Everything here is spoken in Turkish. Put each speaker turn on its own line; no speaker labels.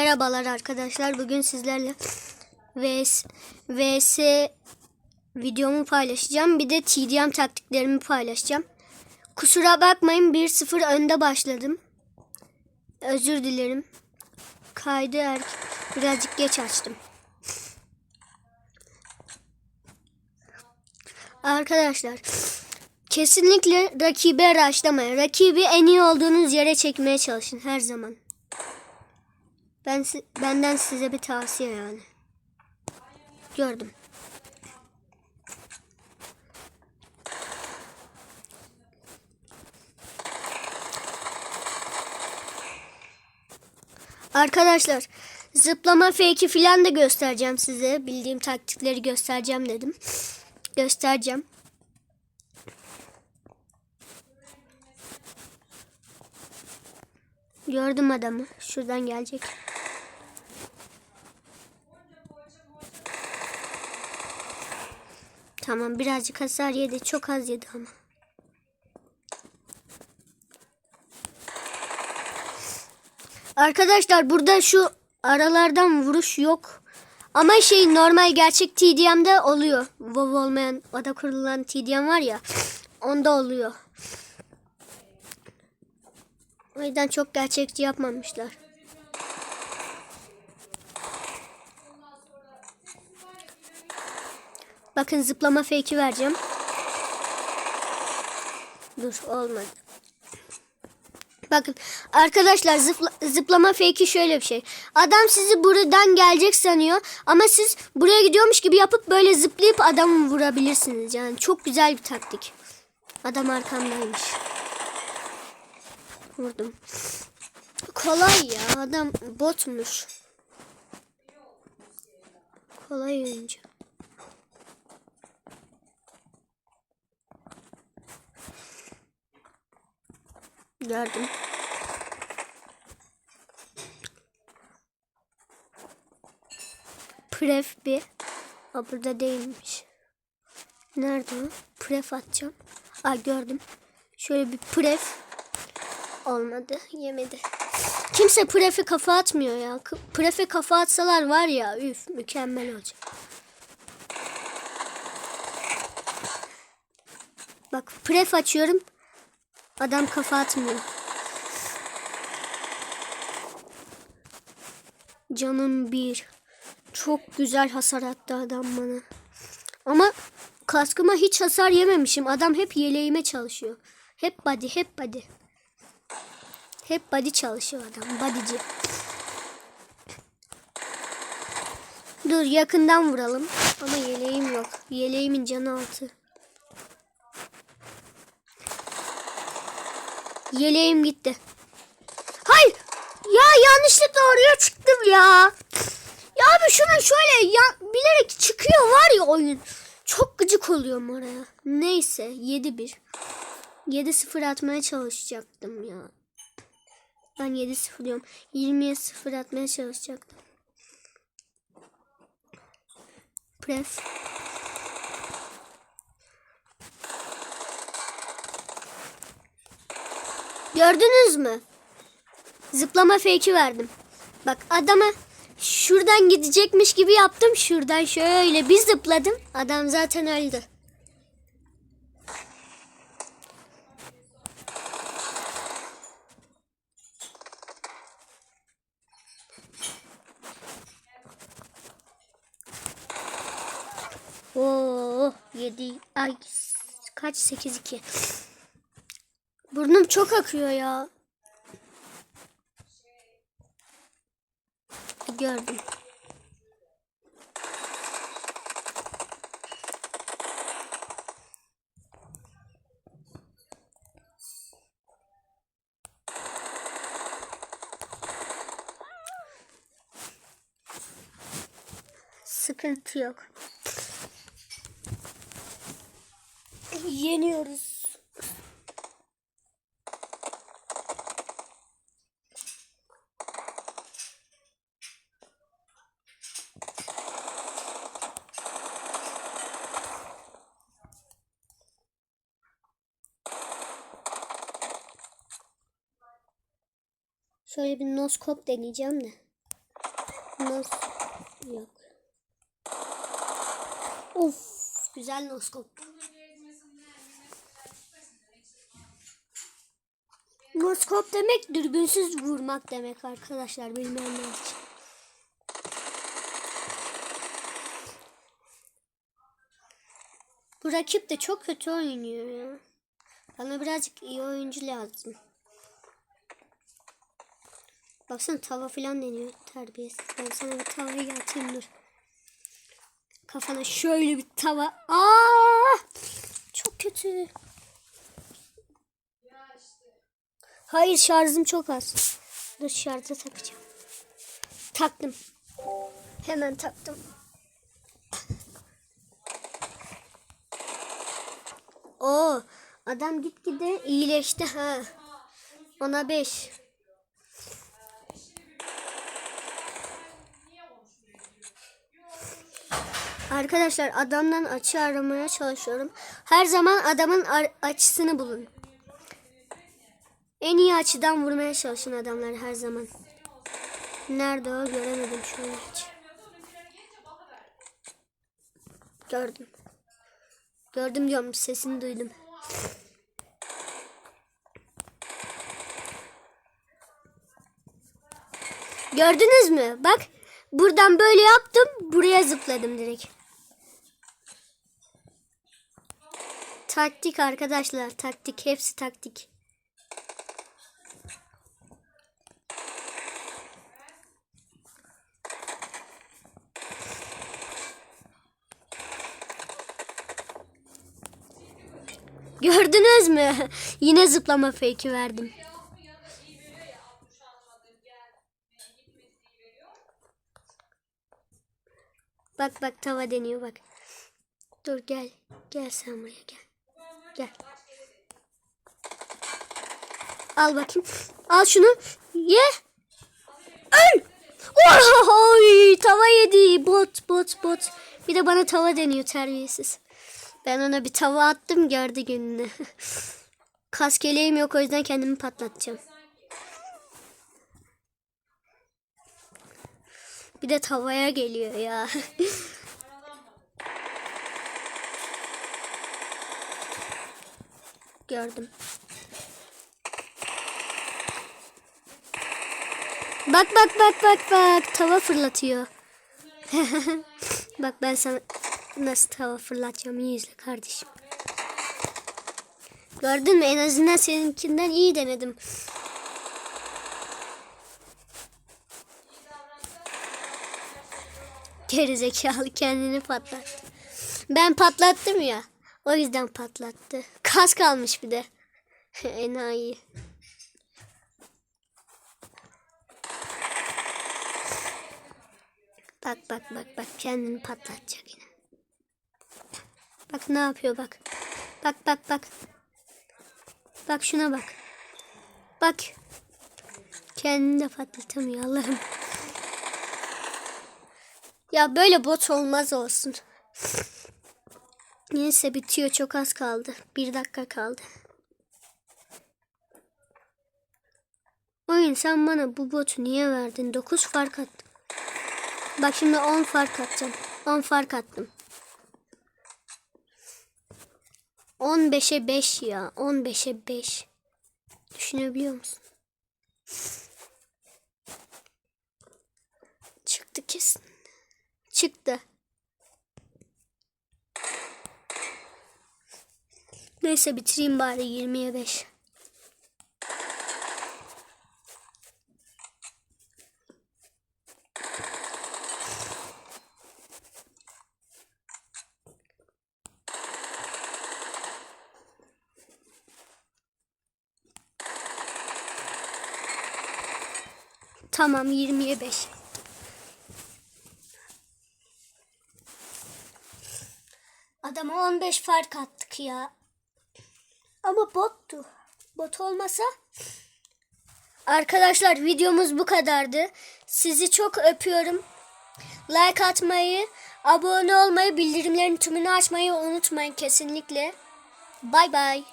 Merhabalar arkadaşlar. Bugün sizlerle VS, VS videomu paylaşacağım. Bir de TDM taktiklerimi paylaşacağım. Kusura bakmayın 1-0 önde başladım. Özür dilerim. Kaydı er birazcık geç açtım. Arkadaşlar kesinlikle rakibe raşlamayın. Rakibi en iyi olduğunuz yere çekmeye çalışın her zaman. Ben benden size bir tavsiye yani. Gördüm. Arkadaşlar zıplama fake'i filan da göstereceğim size. Bildiğim taktikleri göstereceğim dedim. Göstereceğim. Gördüm adamı. Şuradan gelecek. Tamam birazcık hasar yedi. Çok az yedi ama. Arkadaşlar burada şu aralardan vuruş yok. Ama şey normal gerçek TDM'de oluyor. WoW olmayan ada kurulan TDM var ya. Onda oluyor. O yüzden çok gerçekçi yapmamışlar. Bakın zıplama fake'i vereceğim. Dur olmadı. Bakın arkadaşlar zıpla, zıplama fake'i şöyle bir şey. Adam sizi buradan gelecek sanıyor ama siz buraya gidiyormuş gibi yapıp böyle zıplayıp adamı vurabilirsiniz. Yani çok güzel bir taktik. Adam arkamdaymış. Vurdum. Kolay ya adam botmuş. Kolay oyuncu. Gördüm. Pref bir. Aa, burada değilmiş. Nerede o? Pref atacağım. Aa gördüm. Şöyle bir pref. Olmadı. Yemedi. Kimse prefe kafa atmıyor ya. Prefe kafa atsalar var ya. Üf mükemmel olacak. Bak pref açıyorum. Adam kafa atmıyor. Canım bir. Çok güzel hasar attı adam bana. Ama kaskıma hiç hasar yememişim. Adam hep yeleğime çalışıyor. Hep body, hep body. Hep body çalışıyor adam. Bodyci. Dur yakından vuralım. Ama yeleğim yok. Yeleğimin canı altı. Yeleğim gitti. Hayır. Ya yanlışlıkla oraya çıktım ya. Ya abi şuna şöyle ya, bilerek çıkıyor var ya oyun. Çok gıcık oluyorum oraya. Neyse 7-1. 7-0 atmaya çalışacaktım ya. Ben 7-0 diyorum. 20'ye 0 atmaya çalışacaktım. Pref. Gördünüz mü? Zıplama fake'i verdim. Bak adama şuradan gidecekmiş gibi yaptım. Şuradan şöyle bir zıpladım. Adam zaten öldü. Oo, 7 ay kaç 8 2. Burnum çok akıyor ya. Gördüm. Sıkıntı yok. Yeniyoruz. Şöyle bir noskop deneyeceğim de. Nasıl? Yok. Of güzel noskop. Noskop demek dürbünsüz vurmak demek arkadaşlar bilmeyenler için. Bu rakip de çok kötü oynuyor ya. Bana birazcık iyi oyuncu lazım. Baksana tava falan deniyor terbiyesiz. Ben sana bir tavayı atayım dur. Kafana şöyle bir tava. Aa! Çok kötü. Hayır şarjım çok az. Dur şarja takacağım. Taktım. Hemen taktım. Oo, adam gitgide iyileşti ha. Ona 5. Arkadaşlar adamdan açı aramaya çalışıyorum. Her zaman adamın açısını bulun. En iyi açıdan vurmaya çalışın adamlar her zaman. Nerede o göremedim şu an hiç. Gördüm. Gördüm diyorum sesini duydum. Gördünüz mü? Bak buradan böyle yaptım buraya zıpladım direkt. Taktik arkadaşlar taktik hepsi taktik. Gördünüz mü? Yine zıplama fake'i verdim. Bak bak tava deniyor bak. Dur gel. Gel sen buraya gel. Gel. Al bakayım. Al şunu. Ye. Öl. Oy, tava yedi. Bot bot bot. Bir de bana tava deniyor terbiyesiz. Ben ona bir tava attım gördü gününü. Kaskeleğim yok o yüzden kendimi patlatacağım. Bir de tavaya geliyor ya. Gördüm. Bak bak bak bak bak tava fırlatıyor. bak ben sana nasıl tava fırlatacağım iyi izle kardeşim. Gördün mü en azından seninkinden iyi denedim. Gerizekalı kendini patlattı. Ben patlattım ya. O yüzden patlattı. Kas kalmış bir de. Enayi. Bak bak bak bak kendini patlatacak yine. Bak ne yapıyor bak. Bak bak bak. Bak şuna bak. Bak. Kendini de patlatamıyor Allah'ım. Ya böyle bot olmaz olsun. Neyse bitiyor çok az kaldı. Bir dakika kaldı. Oyun sen bana bu botu niye verdin? 9 fark attım. Bak şimdi 10 fark atacağım. 10 fark attım. 15'e 5 ya. 15'e 5. Düşünebiliyor musun? Çıktı kesin. Çıktı. Neyse bitireyim bari 20'ye 5. Tamam 20'ye 5. Adama 15 fark attık ya. Ama bottu. Bot olmasa Arkadaşlar videomuz bu kadardı. Sizi çok öpüyorum. Like atmayı, abone olmayı, bildirimlerin tümünü açmayı unutmayın kesinlikle. Bay bay.